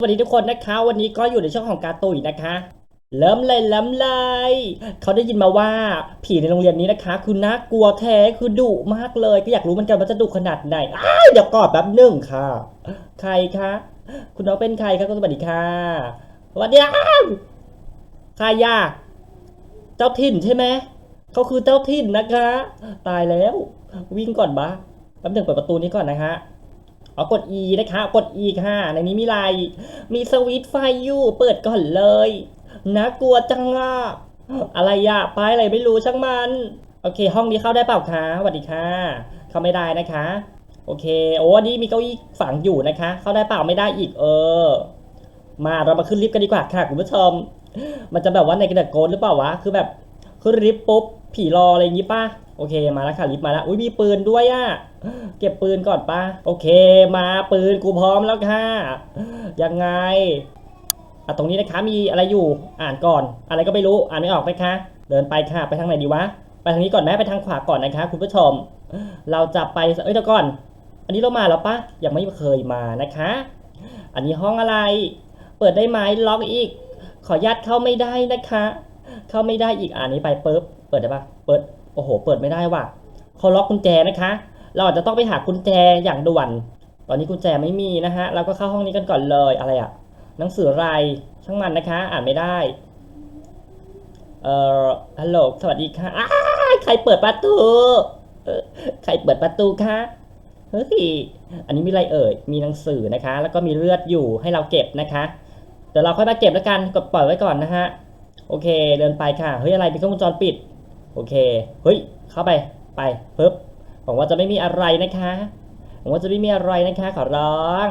สวัสดีทุกคนนะคะ วันนี้ก็อยู่ในช่องของการตุยนะคะ เริ่มเลยเริ่มเลยเขาได้ยินมาว่าผีในโรงเรียนนี้นะคะ คือน่ากลัวแท้คือดุมากเลย ก็อยากรู้เหมือนกันว่าจะดุขนาดไหนอ้ายเดี๋ยวก่อนแป๊บหนึ่งค่ะ ใครคะคุณน้องเป็นใครคะคุณสวัสดีค่ะสวัสดีอ้าวใครยาเจ้าถิ่นใช่ไหมเขาคือเจ้าถิ่นนะคะ ตายแล้ว วิ่งก่อนบ้าแป๊บหนึ่งเปิดประตูนี้ก่อนนะคะ เอกด E นะคะ กด E ค่ะ ในนี้มีอะไร มีสวิตไฟอยู่เปิดก่อนเลยน่ากลัวจังอะอะไรอะป้ายอะไรไม่รู้ช่างมัน โอเค ห้องนี้เข้าได้เปล่าคะสวัสดีค่ะ เข้าไม่ได้นะคะ โอเค โอ้อันนี้มีเก้าอี้ฝังอยู่นะคะ เข้าได้เปล่าไม่ได้อีกเออ มาเรามาขึ้นลิฟต์กันดีกว่าค่ะคุณผู้ชม มันจะแบบว่าในกระดาษโกนหรือเปล่าวะ คือแบบขึ้นลิฟต์ปุ๊บผีรออะไรอย่างงี้ป่ะ โอเค มาแล้วค่ะลิฟต์มาแล้ว อุ้ยมีปืนด้วยอะ เก็บปืนก่อนปะโอเค มาปืนกูพร้อมแล้วค่ะ ยังไงอะตรงนี้นะคะมีอะไรอยู่อ่านก่อน อะไรก็ไม่รู้อ่านไม่ออกนะคะ เดินไปค่ะไปทางไหนดีวะไปทางนี้ก่อนแม่ไปทางขวาก่อนนะคะ คุณผู้ชม เราจะไปเอ้ยเดี๋ยวก่อน อันนี้เรามาแล้วปะยังไม่เคยมานะคะ อันนี้ห้องอะไร เปิดได้ไหมล็อกอีก ขออนุญาตเข้าไม่ได้นะคะ เข้าไม่ได้อีกอ่านนี้ไปปุ๊บเปิดได้ปะเปิดโอ้โห เปิดไม่ได้ว่ะเขาล็อกกุญแจนะคะ เราอาจจะต้องไปหากุญแจอย่างด่วน ตอนนี้กุญแจไม่มีนะฮะ เราก็เข้าห้องนี้กันก่อนเลยอะไรอะหนังสืออะไรช่างมันนะคะ อ่านไม่ได้ เอ่อฮัลโหลสวัสดีค่ะอ้าใครเปิดประตูใครเปิดประตูคะเฮ้ยอันนี้มีอะไรเอ่ย มีหนังสือนะคะ แล้วก็มีเลือดอยู่ให้เราเก็บนะคะเดี๋ยวเราค่อยมาเก็บแล้วกันกดปล่อยไว้ก่อนนะฮะ โอเค เดินไปค่ะ เฮ้ย อะไรเป็นกล้องวงจรปิด โอเค เฮ้ย เข้าไป ไปปึ๊บ หวังว่าจะไม่มีอะไรนะคะหวังว่าจะไม่มีอะไรนะคะ ขอร้อง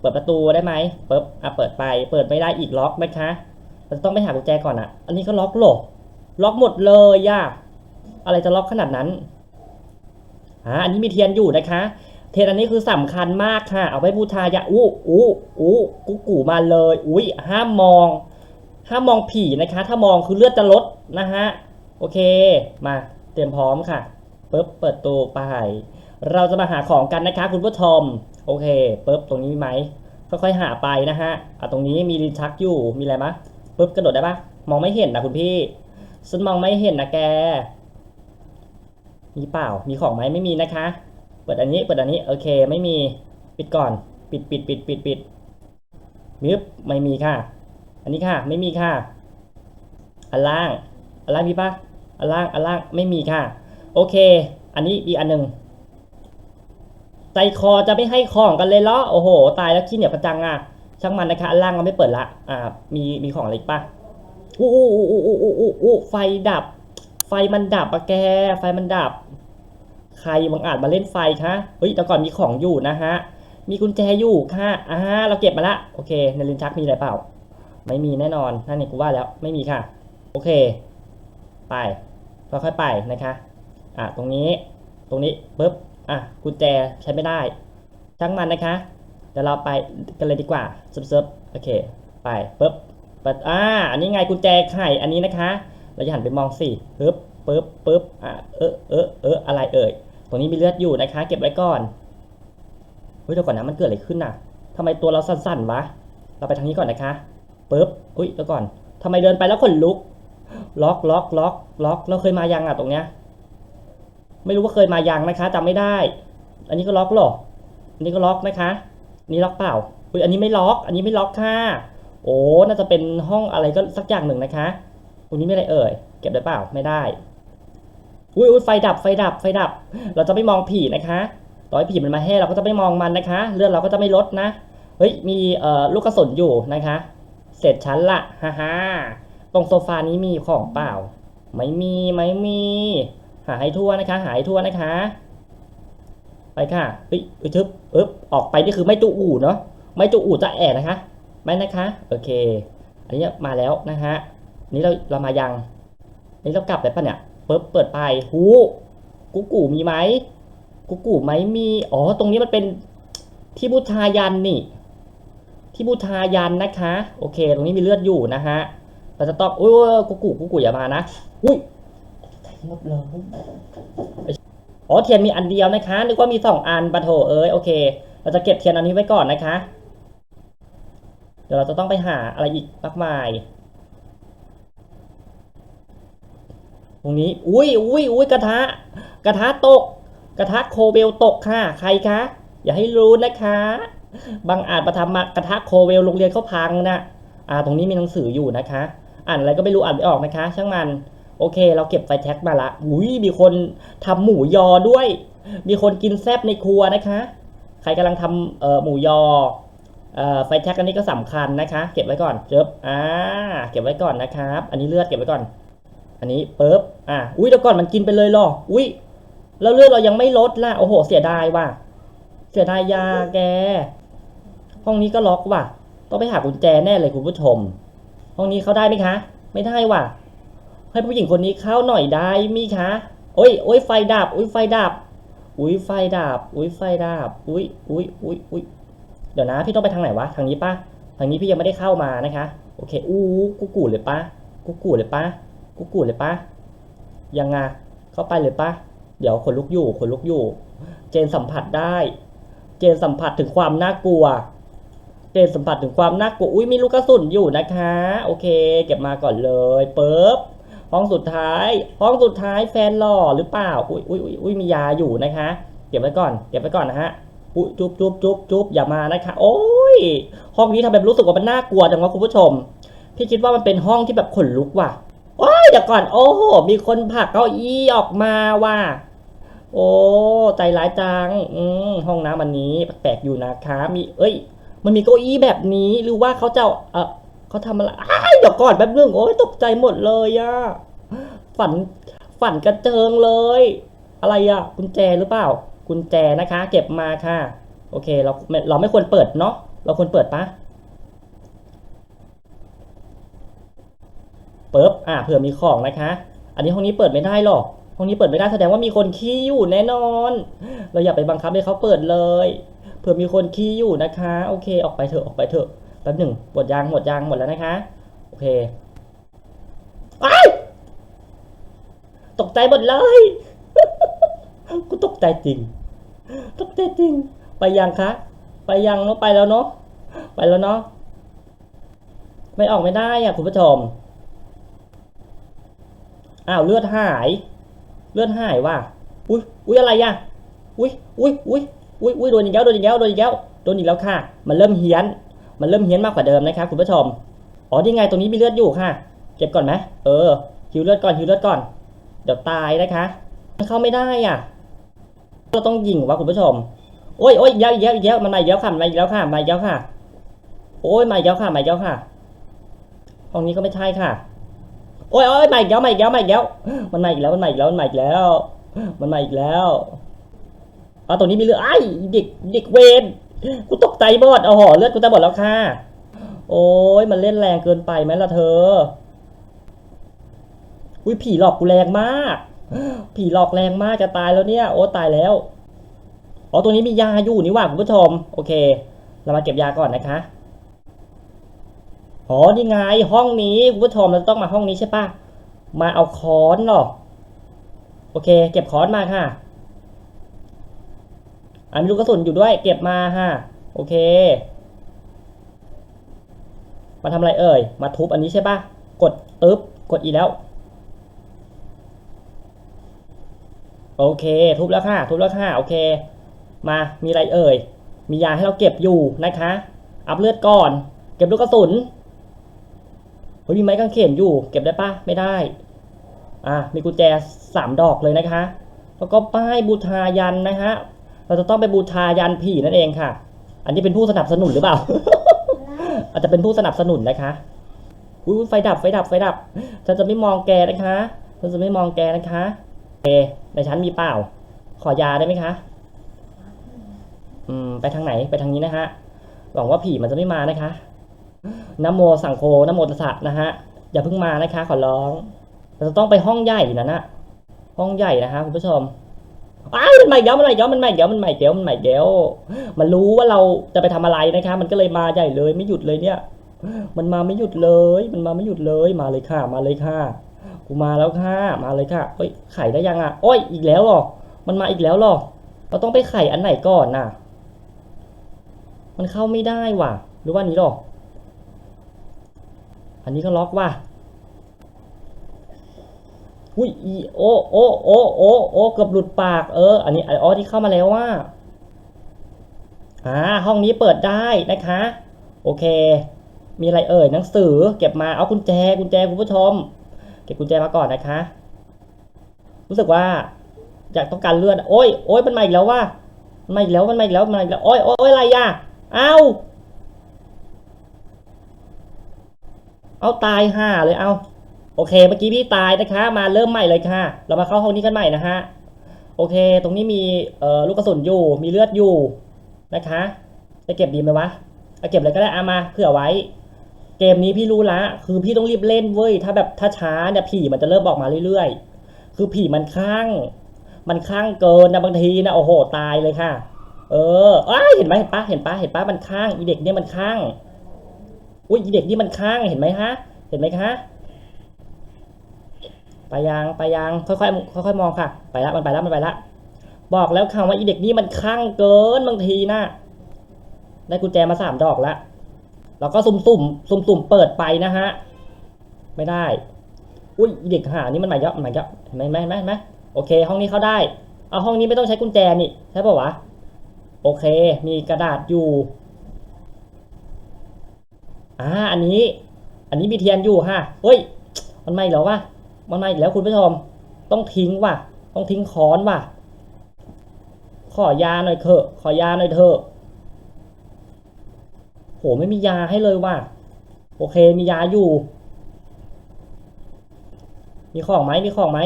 เปิดประตูได้ไหมปึ๊บอะเปิดไป เปิดไม่ได้อีกล็อกนะคะเราจะต้องไปหากุญแจก่อนอะ อันนี้ก็ล็อกหรอล็อกหมดเลยย่าอะไรจะล็อกขนาดนั้นอ่าอันนี้มีเทียนอยู่นะคะ เทียนอันนี้คือสำคัญมากค่ะ เอาไว้บูชายาอู้อู้อู้กุ๊กกูมาเลย อุ้ยห้ามมอง ห้ามมองผีนะคะ ถ้ามองคือเลือดจะลดนะฮะ โอเค มาเตรียมพร้อมค่ะ ปุ๊บเปิดตู้ไป เราจะมาหาของกันนะคะคุณผู้ชม โอเคปุ๊บตรงนี้มีไหมค่อยๆหาไปนะฮะอะตรงนี้มีลิ้นชักอยู่มีอะไรมะปุ๊บกระโดดได้ปะมองไม่เห็นนะคุณพี่ฉันมองไม่เห็นนะแก มีเปล่ามีของไหมไม่มีนะคะ เปิดอันนี้เปิดอันนี้โอเคไม่มีปิดก่อน ปิดปิดปิดปิดปิดมิบไม่มีค่ะ อันนี้ค่ะ ไม่มีค่ะ อันล่าง อันล่างมีปะอันล่างอันล่างไม่มีค่ะ โอเค อันนี้อีกอันหนึ่งใจคอจะไม่ให้ของกันเลยเหรอโอ้โห ตายแล้วขี้เหนียวกระจังอะช่างมันนะคะอันล่างเราไม่เปิดละ อ่า มีมีของอะไรอีกปะอู้อู้อู้อู้อู้อู้อู้อู้ไฟดับ ไฟมันดับอะแก ไฟมันดับ ใครบังอาจมาเล่นไฟคะเฮ้ยแต่ก่อนมีของอยู่นะฮะ มีกุญแจอยู่ค่ะอ่าเราเก็บมาละ โอเคในลิ้นชักมีอะไรเปล่า ไม่มีแน่นอนนั่นนี่กูว่าแล้ว ไม่มีค่ะ โอเค ไปค่อยๆไปนะคะ อะตรงนี้ตรงนี้ปุ๊บอะกุญแจใช้ไม่ได้ ช่างมันนะคะเดี๋ยวเราไปกันเลยดีกว่าเซิร์ฟเซิร์ฟโอเค ไปปุ๊บเปิดอ่าอันนี้ไงกุญแจไขอันนี้นะคะ เราจะหันไปมองสิปึ๊บปึ๊บปึ๊บอะเออเออเอออะไรเอ่ยตรงนี้มีเลือดอยู่นะคะ เก็บไว้ก่อนเฮ้ยเดี๋ยวก่อนนะมันเกิดอะไรขึ้นน่ะทำไมตัวเราสั่นๆวะเราไปทางนี้ก่อนนะคะปึ๊บอุ้ยเดี๋ยวก่อนทำไมเดินไปแล้วขนลุก ล็อกล็อกล็อกล็อกเราเคยมายังอะตรงเนี้ย ไม่รู้ว่าเคยมายังนะคะจำไม่ได้ อันนี้ก็ล็อกหรออันนี้ก็ล็อกนะคะนนี้ล็อกเปล่าอุ้ยอันนี้ไม่ล็อก อันนี้ไม่ล็อกค่ะ โอ้น่าจะเป็นห้องอะไรก็สักอย่างหนึ่งนะคะตรงนี้ไม่อะไรเอ่ย เก็บได้เปล่าไม่ได้อุ้ยอุ้ยไฟดับไฟดับไฟดับ เราจะไม่มองผีนะคะต่อให้ผีมันมาแห่เราก็จะไม่มองมันนะคะ เลือดเราก็จะไม่ลดนะ เฮ้ยมีเอ่อลูกกระสุนอยู่นะคะ เสร็จชั้นละฮ่าฮ่าตรงโซฟานี้มีของเปล่า ไม่มีไม่มี หาให้ทั่วนะคะ หาให้ทั่วนะคะ ไปค่ะเฮ้ยอึทึบอึบออกไปนี่คือไม่จูอู่เนาะไม่จูอู่จะแอบนะคะไม่นะคะโอเค อันนี้มาแล้วนะฮะนี้เราเรามายังนนี้เรากลับไปปะเนี่ยปึ๊บเปิดไปหูกุ๊กกูมีไหมกุ๊กกูไหมมีอ๋อตรงนี้มันเป็นที่บูชายันนี่ ที่บูชายันนะคะ โอเค ตรงนี้มีเลือดอยู่นะฮะเราจะต้องอุ้ยกุ๊กกูกุ๊กกูอย่ามานะอุ้ย ใจหมดเลยอ๋อเทียนมีอันเดียวนะคะนึกว่ามีสองอันปะโถเอ้ยโอเค เราจะเก็บเทียนอันนี้ไว้ก่อนนะคะ เดี๋ยวเราจะต้องไปหาอะไรอีกมากมาย ตรงนี้ อุ้ยอุ้ยอุ้ยกระทะ กระทะตก กระทะโคเวลตกค่ะ ใครคะ อย่าให้รู้นะคะ บางอาจประทำมากระทะโคเวลโรงเรียนเขาพังนะอ่า ตรงนี้มีหนังสืออยู่นะคะ อ่านอะไรก็ไม่รู้อ่านไม่ออกนะคะ ช่างมัน โอเค เราเก็บไฟแท็กมาละอุ้ยมีคนทำหมูยอด้วย มีคนกินแซบในครัวนะคะ ใครกำลังทำเอ่อหมูยอเอ่อไฟแท็กอันนี้ก็สำคัญนะคะ เก็บไว้ก่อนเจิบอ่าเก็บไว้ก่อนนะครับ อันนี้เลือดเก็บไว้ก่อน อันนี้ปึ๊บอะอุ้ยเดี๋ยวก่อนมันกินไปเลยหรออุ้ยแล้วเลือดเรายังไม่ลดล่ะโอ้โห เสียดายว่ะ เสียดายยาแก ห้องนี้ก็ล็อกว่ะ ต้องไปหากุญแจแน่เลยคุณผู้ชม ห้องนี้เข้าได้ไหมคะ ไม่ได้ว่ะ ให้ผู้หญิงคนนี้เข้าหน่อยได้มีคะโอ้ยโอ้ยไฟดับอุ้ยไฟดับอุ้ยไฟดับอุ้ยไฟดับอุ้ยอุ้ยอุ้ยอุ้ยเดี๋ยวนะ พี่ต้องไปทางไหนวะทางนี้ปะทางนี้พี่ยังไม่ได้เข้ามานะคะโอเคอู้กูกูเลยปะกูกูเลยปะกูกูเลยปะยังไงเข้าไปเลยปะเดี๋ยวคนลุกอยู่คนลุกอยู่ เจนสัมผัสได้ เจนสัมผัสถึงความน่ากลัว เจนสัมผัสถึงความน่ากลัวอุ้ยมีลูกกระสุนอยู่นะคะ โอเค เก็บมาก่อนเลยเปึ๊บ ห้องสุดท้าย ห้องสุดท้ายแฟนหล่อหรือเปล่า อุ้ยอุ้ยอุ้ยอุ้ยมียาอยู่นะคะ เก็บไว้ก่อน เก็บไว้ก่อนนะฮะอุ้ยจุ๊บจุ๊บจุ๊บจุ๊บอย่ามานะคะ โอ้ย ห้องนี้ทำแบบรู้สึกว่ามันน่ากลัวจังวะคุณผู้ชม พี่คิดว่ามันเป็นห้องที่แบบขนลุกว่ะ โอ้ยเดี๋ยวก่อน โอ้โห มีคนผลักเก้าอี้ออกมาว่ะ โอ้ ใจร้ายจัง อืมห้องน้ำอันนี้แปลกๆอยู่นะคะ มี เอ้ย มันมีเก้าอี้แบบนี้ หรือว่าเขาจะ เออเขาทำอะไรอ้า เดี๋ยวก่อนแป๊บนึงโอ้ยตกใจหมดเลยอะฝันฝันกระเจิงเลย อะไรอะกุญแจหรือเปล่า กุญแจนะคะ เก็บมาค่ะ โอเค เราเราไม่ควรเปิดเนาะเราควรเปิดปะเปิบอ่าเผื่อมีของนะคะ อันนี้ห้องนี้เปิดไม่ได้หรอกห้องนี้เปิดไม่ได้แสดงว่ามีคนขี้อยู่แน่นอน เราอย่าไปบังคับให้เขาเปิดเลยเผื่อมีคนขี้อยู่นะคะ โอเค ออกไปเถอะออกไปเถอะแป๊บหนึ่งหมดยางหมดยางหมดแล้วนะคะ เคไอ้าตกใจหมดเลยกูตกใจจริง ตกใจจริง ไปยังคะ ไปยังเนาะไปแล้วเนาะ ไปแล้วเนาะ ไม่ออกไม่ได้อะคุณผู้ชม อ้าวเลือดหาย เลือดหายว่ะ อุ้ยอุ้ยอะไรอะ อุ้ยอุ้ยอุ้ยอุ้ยอุ้ยโดนอีกแล้วโดนอีกแล้วโดนอีกแล้วโดนอีกแล้วค่ะ มันเริ่มเฮี้ยน มันเริ่มเฮี้ยนมากกว่าเดิมนะครับคุณผู้ชม อ๋อนี่ไงตรงนี้มีเลือดอยู่ค่ะ เก็บก่อนไหมเออหิวเลือดก่อนหิวเลือดก่อน เดี๋ยวตายนะคะมันเข้าไม่ได้อะ เราต้องยิงวะคุณผู้ชม โอ้ยโอ้ยอีกแล้วอีกแล้วอีกแล้วมันมาอีกแล้วค่ะมันมาอีกแล้วค่ะมาอีกแล้วค่ะ โอ้ยมาอีกแล้วค่ะมาอีกแล้วค่ะ ห้องนี้ก็ไม่ใช่ค่ะ โอ้ยโอ้ยมาอีกแล้วมาอีกแล้วมาอีกแล้วมันมาอีกแล้วมันมาอีกแล้วมันมาอีกแล้ว มันมาอีกแล้วเอาตรงนี้มีเลือดไอ้เด็กเด็กเวนกูตกใจหมดเอาห่อเลือดกูจะหมดแล้วค่ะ โอ้ยมันเล่นแรงเกินไปไหมล่ะเธอ อุ้ยผีหลอกกูแรงมาก ผีหลอกแรงมากจะตายแล้วเนี่ย โอ้ตายแล้ว อ๋อตัวนี้มียาอยู่นี่หว่าคุณผู้ชม โอเค เรามาเก็บยาก่อนนะคะอ๋อนี่ไงห้องนี้คุณผู้ชมเราต้องมาห้องนี้ใช่ปะมาเอาค้อนหรอโอเค เก็บค้อนมาค่ะอ่ามีลูกกระสุนอยู่ด้วย เก็บมาฮะโอเค มาทำอะไรเอ่ย มาทุบอันนี้ใช่ปะกดตึ๊บกดอีแล้ว โอเค ทุบแล้วค่ะ ทุบแล้วค่ะ โอเค มามีอะไรเอ่ย มียาให้เราเก็บอยู่นะคะ อัพเลือดก่อน เก็บลูกกระสุนเฮ้ยมีไม้กางเขนอยู่ เก็บได้ปะไม่ได้ อะมีกุญแจสามดอกเลยนะคะ แล้วก็ป้ายบูชายันนะฮะ เราจะต้องไปบูชายันผีนั่นเองค่ะ อันนี้เป็นผู้สนับสนุนหรือเปล่า อาจจะเป็นผู้สนับสนุนนะคะอุ้ยไฟดับไฟดับไฟดับฉันจะไม่มองแกนะคะฉันจะไม่มองแกนะคะเอในชั้นมีเปล่า ขอยาได้ไหมคะอืมไปทางไหนไปทางนี้นะฮะหวังว่าผีมันจะไม่มานะคะนะโมสังโฆนะโมตสสะนะฮะอย่าเพิ่งมานะคะ ขอร้อง เราจะต้องไปห้องใหญ่นะนะห้องใหญ่นะคะคุณผู้ชม อ้าวมันใหม่เดี๋ยวมันใหม่เดี๋ยวมันใหม่เดี๋ยวมันใหม่เดี๋ยวมันใหม่เดี๋ยวมันรู้ว่าเราจะไปทำอะไรนะคะมันก็เลยมาใหญ่เลยไม่หยุดเลยเนี่ย มันมาไม่หยุดเลย มันมาไม่หยุดเลยมาเลยค่ะ มาเลยค่ะกูมาแล้วค่ะ มาเลยค่ะเอ้ยไข่ได้ยังอะโอ้ยอีกแล้วหรอ มันมาอีกแล้วหรอเราต้องไปไข่อันไหนก่อนน่ะ มันเข้าไม่ได้ว่ะ หรือว่านี้หรออันนี้ก็ล็อกว่ะ อุ้ยอีโอโอโอโอโอเกือบหลุดปากเออ อันนี้ไอออที่เข้ามาแล้วว่าอ่าห้องนี้เปิดได้นะคะ โอเค มีอะไรเอ่ยหนังสือ เก็บมาเอากุญแจกุญแจคุณผู้ชม เก็บกุญแจมาก่อนนะคะ รู้สึกว่าอยากต้องการเลือดโอ้ยโอ้ยมันมาอีกแล้วว่ามันมาอีกแล้วมันมาอีกแล้วมันมาอีกแล้วโอ้ยโอ้ยอะไรอะเอาเอาตายห่าเลยเอา โอเค เมื่อกี้พี่ตายนะคะ มาเริ่มใหม่เลยค่ะ เรามาเข้าห้องนี้กันใหม่นะฮะ โอเค ตรงนี้มีเอ่อลูกกระสุนอยู่ มีเลือดอยู่นะคะ จะเก็บดีไหมวะเอาเก็บเลยก็ได้เอามาเผื่อไว้ เกมนี้พี่รู้ละ คือพี่ต้องรีบเล่นเว้ย ถ้าแบบถ้าช้าเนี่ยผีมันจะเริ่มบอกมาเรื่อยๆ คือผีมันคลั่ง มันคลั่งเกินนะบางทีนะโอ้โหตายเลยค่ะ เอออ้าเห็นไหมเห็นปะเห็นปะเห็นปะมันคลั่งอีเด็กเนี่ยมันคลั่ง อุ้ยอีเด็กนี่มันคลั่งเห็นไหมฮะ เห็นไหมคะ ไปยังไปยังค่อยๆค่อยๆมองค่ะ ไปละมันไปละมันไปละบอกแล้วค่ะว่าอีเด็กนี่มันคลั่งเกินบางทีนะได้กุญแจมาสามดอกละแล้วก็สุ่มสุ่มสุ่มสุ่มเปิดไปนะฮะไม่ได้ อุ้ยอีเด็กหานี่มันหมาเยอะมันมาเยอะเห็นไหมเห็นไหมไหมโอเค ห้องนี้เข้าได้เอาห้องนี้ไม่ต้องใช้กุญแจนี่ใช่ป่าวะโอเค มีกระดาษอยู่อ่าอันนี้ อันนี้มีเทียนอยู่ฮะเฮ้ย มันไม่แล้ววะ มันไม่อีกแล้วคุณผู้ชม ต้องทิ้งว่ะ ต้องทิ้งค้อนว่ะ ขอยาหน่อยเถอะ ขอยาหน่อยเถอะโหไม่มียาให้เลยว่ะ โอเคมียาอยู่ มีของไหมมีของไหม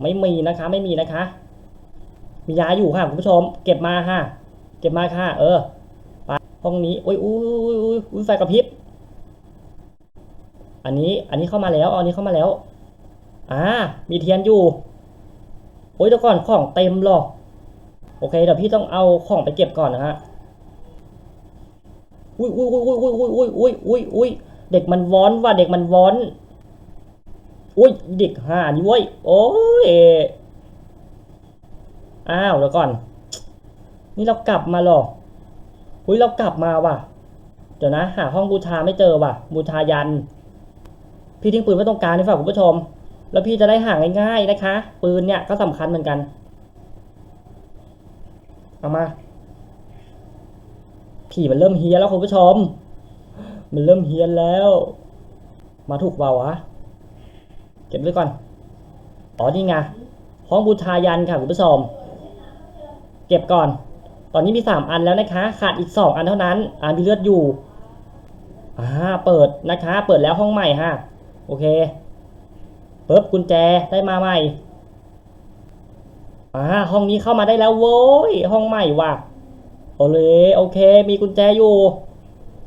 ไม่มีนะคะ ไม่มีนะคะ มียาอยู่ค่ะคุณผู้ชม เก็บมาค่ะ เก็บมาค่ะ เออ ไปห้องนี้อุ้ยอุ้ยอุ้ยอุ้ยอุ้ยไฟกระพริบ อันนี้อันนี้เข้ามาแล้วอันนี้เข้ามาแล้วอ่ามีเทียนอยู่โอ้ยเดี๋ยวก่อนของเต็มหรอกโอเคเดี๋ยวพี่ต้องเอาของไปเก็บก่อนนะฮะอุ้ยอุ้ยอุ้ยอุ้ยอุ้ยอุ้ยอุ้ยอุ้ยอุ้ยเด็กมันวอนว่ะเด็กมันวอนอุ้ยเด็กห่านี่เว้ยโอ้ยอ้าวเดี๋ยวก่อน นี่เรากลับมาหรออุ้ยเรากลับมาว่ะเดี๋ยวนะ หาห้องบูชาไม่เจอว่ะบูชายัน พี่ทิ้งปืนไว้ตรงกลางนี่ฝากคุณผู้ชม แล้วพี่จะได้ห่างง่ายๆนะคะ ปืนเนี่ยก็สำคัญเหมือนกัน เอามา ผีมันเริ่มเฮียแล้วคุณผู้ชม มันเริ่มเฮียแล้ว มาถูกเบาวะเก็บไว้ก่อนอ๋อนี่ไงห้องบูชายันค่ะคุณผู้ชม เก็บก่อน ตอนนี้มีสามอันแล้วนะคะ ขาดอีกสองอันเท่านั้น อ่ามีเลือดอยู่อ่าเปิดนะคะ เปิดแล้วห้องใหม่ฮะ โอเคปึ๊บกุญแจได้มาใหม่อ่าห้องนี้เข้ามาได้แล้วโว้ยห้องใหม่ว่ะโอเลยโอเค มีกุญแจอยู่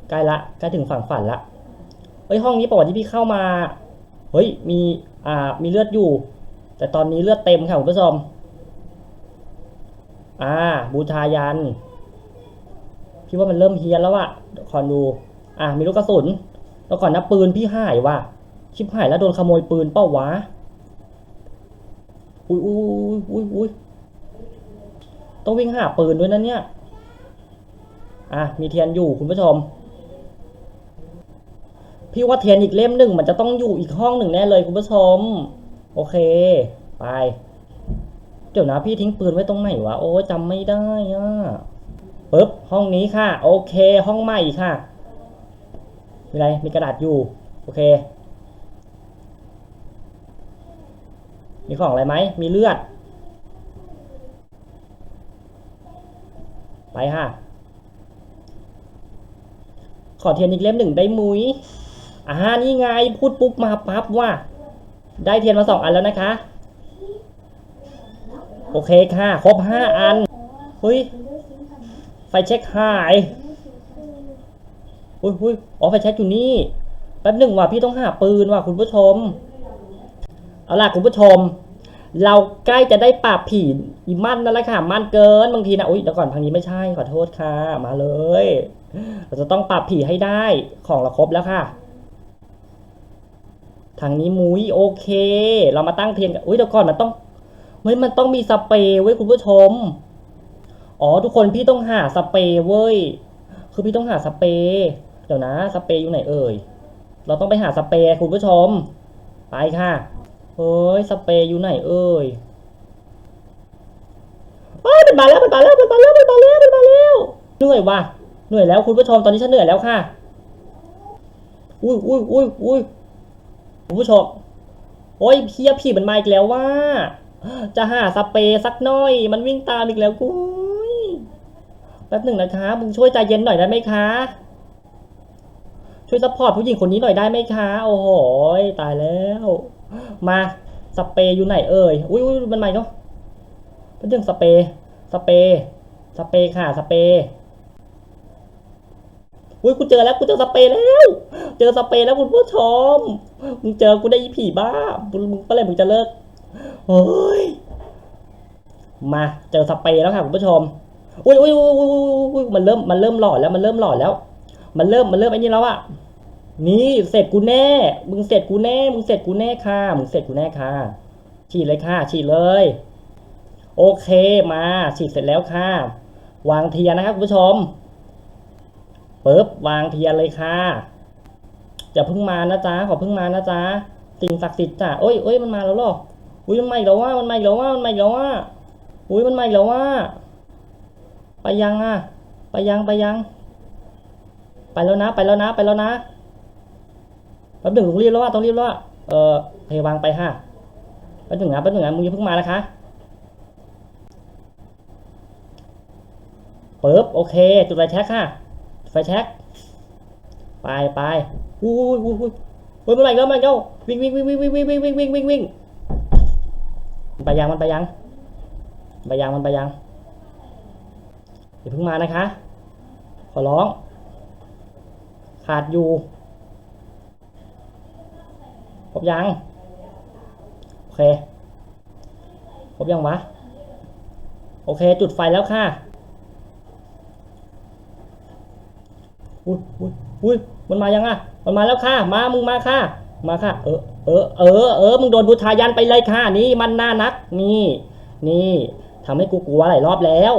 ใกล้ละใกล้ถึงฝั่งฝันละเฮ้ยห้องนี้ประวัติที่พี่เข้ามาเฮ้ยมีอ่ามีเลือดอยู่ แต่ตอนนี้เลือดเต็มค่ะคุณผู้ชมอ่าบูชายันพี่ว่ามันเริ่มเฮียนแล้วอะขอดูอ่ามีลูกกระสุนแล้วก่อนนะปืนพี่หายว่ะ ชิบหายแล้วโดนขโมยปืนเป้าวะ อุ้ยอุ้ยอุ้ยอุ้ยต้องวิ่งหาปืนด้วยนะเนี่ย อะ มีเทียนอยู่คุณผู้ชม พี่ว่าเทียนอีกเล่มหนึ่งมันจะต้องอยู่อีกห้องหนึ่งแน่เลยคุณผู้ชม โอเค ไป เดี๋ยวนะพี่ทิ้งปืนไว้ตรงไหนวะ โอ้จำไม่ได้อะปึ๊บ ห้องนี้ค่ะ โอเค ห้องใหม่ค่ะมีอะไร มีกระดาษอยู่ โอเค มีของอะไรไหม มีเลือด ไปค่ะ ขอเทียนอีกเล่มหนึ่งได้มุยอ่านี่ไง พูดปุ๊บมาปั๊บว่า ได้เทียนมาสองอันแล้วนะคะ โอเคค่ะ ครบห้าอัน เฮ้ย ไฟเช็คหายอุ้ยอุ้ยอ๋อไฟเช็คอยู่นี่ แป๊บหนึ่งว่ะพี่ต้องหาปืนว่ะคุณผู้ชม เอาล่ะคุณผู้ชม เราใกล้จะได้ปราบผีอีมันนั่นแหละค่ะมันเกินบางทีนะอุ้ยเดี๋ยวก่อนทางนี้ไม่ใช่ขอโทษค่ะ มาเลย เราจะต้องปราบผีให้ได้ของเราครบแล้วค่ะ ทางนี้มุ้ยโอเค เรามาตั้งเทียนกันอุ้ยเดี๋ยวก่อนมันต้องเฮ้ยมันต้องมีสเปรย์เว้ยคุณผู้ชม อ๋อทุกคนพี่ต้องหาสเปรย์เว้ย คือพี่ต้องหาสเปรย์เดี๋ยวนะ สเปรย์อยู่ไหนเอ่ย เราต้องไปหาสเปรย์คุณผู้ชม ไปค่ะ เฮ้ย สเปรย์อยู่ไหนเอ่ยเฮ้ยมันมาแล้วมันมาแล้วมันมาแล้วมันมาแล้วมันมาแล้วเหนื่อยว่ะเหนื่อยแล้วคุณผู้ชมตอนนี้ฉันเหนื่อยแล้วค่ะอุ้ยอุ้ยอุ้ยอุ้ยคุณผู้ชมโอ้ยเพียผีมันมาอีกแล้วว่า จะหาสเปรย์สักหน่อย มันวิ่งตามอีกแล้วกุยแป๊บหนึ่งนะคะมึงช่วยใจเย็นหน่อยได้ไหมคะ ช่วยซัพพอร์ตผู้หญิงคนนี้หน่อยได้ไหมคะ โอ้โห ตายแล้ว มาสเปย์อยู่ไหนเอ่ยอุ้ยอุ้ยมันใหม่เนาะแป๊บหนึงสเปย์สเปย์สเปย์ค่ะสเปย์อุ้ยกูเจอแล้วกูเจอสเปย์แล้ว เจอสเปย์แล้วคุณผู้ชมมึงเจอกูได้อีผีบ้ามึงมึงเมื่อไหรมึงจะเลิกโอ้ยมาเจอสเปย์แล้วค่ะคุณผู้ชมอุ้ยอุ้ยอุ้ยอุ้ยมันเริ่มมันเริ่มหล่อแล้วมันเริ่มหล่อแล้ว มันเริ่มมันเริ่มไอ้นี่แล้วอะ นี่เสร็จกูแน่ มึงเสร็จกูแน่ มึงเสร็จกูแน่ค่ะ มึงเสร็จกูแน่ค่ะ ฉีดเลยค่ะ ฉีดเลย โอเคมา ฉีดเสร็จแล้วค่ะ วางเทียนนะครับคุณผู้ชมปึ๊บวางเทียนเลยค่ะอย่าเพิ่งมานะจ๊ะขอเพิ่งมานะจ๊ะสิ่งศักดิ์สิทธิ์จ้ะโอ้ยโอ้ยมันมาแล้วหรออุ้ยมันมาแล้วว่า มันมาแล้วว่า มันมาแล้วว่า อุ้ยมันมาแล้วว่า ไปยังอะ ไปยังไปยัง ไปแล้วนะ ไปแล้วนะ ไปแล้วนะ แป๊บหนึ่งต้องรีบแล้วว่าต้องรีบแล้วว่าเออเพวางไปห้าแป๊บหนึ่งนะแป๊บหนึ่งนะมึงอย่าเพิ่งมานะคะปึ๊บโอเค จุดไฟแช็กค่ะไฟแช็กไปไปอุ้ยอุ้ยอุ้ยอุ้ยมันไหลแล้วมันเก้าวิ่งวิ่งวิ่งวิ่งวิ่งวิ่งวิ่งวิ่งวิ่งวิ่งวิ่งมันไปยังมันไปยังไปยังมันไปยังอย่าเพิ่งมานะคะ ขอร้อง ขาดอยู่ บยัง โอเค ครบยังวะ โอเค จุดไฟแล้วค่ะ อุ้ยอุ้ยอุ้ยมันมายังอะ มันมาแล้วค่ะ มา มึงมาค่ะ มาค่ะ เออ เออ เออ เออ มึงโดนบูทายันไปเลยค่ะ นี่มันน่านัก นี่ นี่ทำให้กูกลัวหลายรอบแล้ว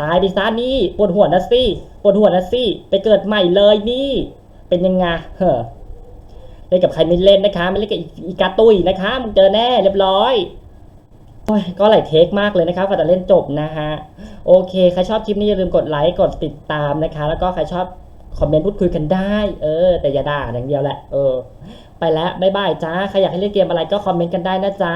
ตายไปซะนี่ปวดหัวนะสิปวดหัวนะสิไปเกิดใหม่เลยนี่ เป็นยังไง เฮ้อ เล่นกับใครไม่เล่นนะคะ ไม่เล่นกับอีกาตุยนะคะมึงเจอแน่เรียบร้อยโอ้ยก็หลายเทคมากเลยนะคะกว่าจะเล่นจบนะฮะโอเคใครชอบคลิปนี้อย่าลืมกดไลค์กดติดตามนะคะ แล้วก็ใครชอบคอมเมนต์พูดคุยกันได้ เออ แต่อย่าด่าอย่างเดียวแหละเออ ไปแล้วบ๊ายบายจ้าใครอยากให้เล่นเกมอะไรก็คอมเมนต์กันได้นะจ๊ะ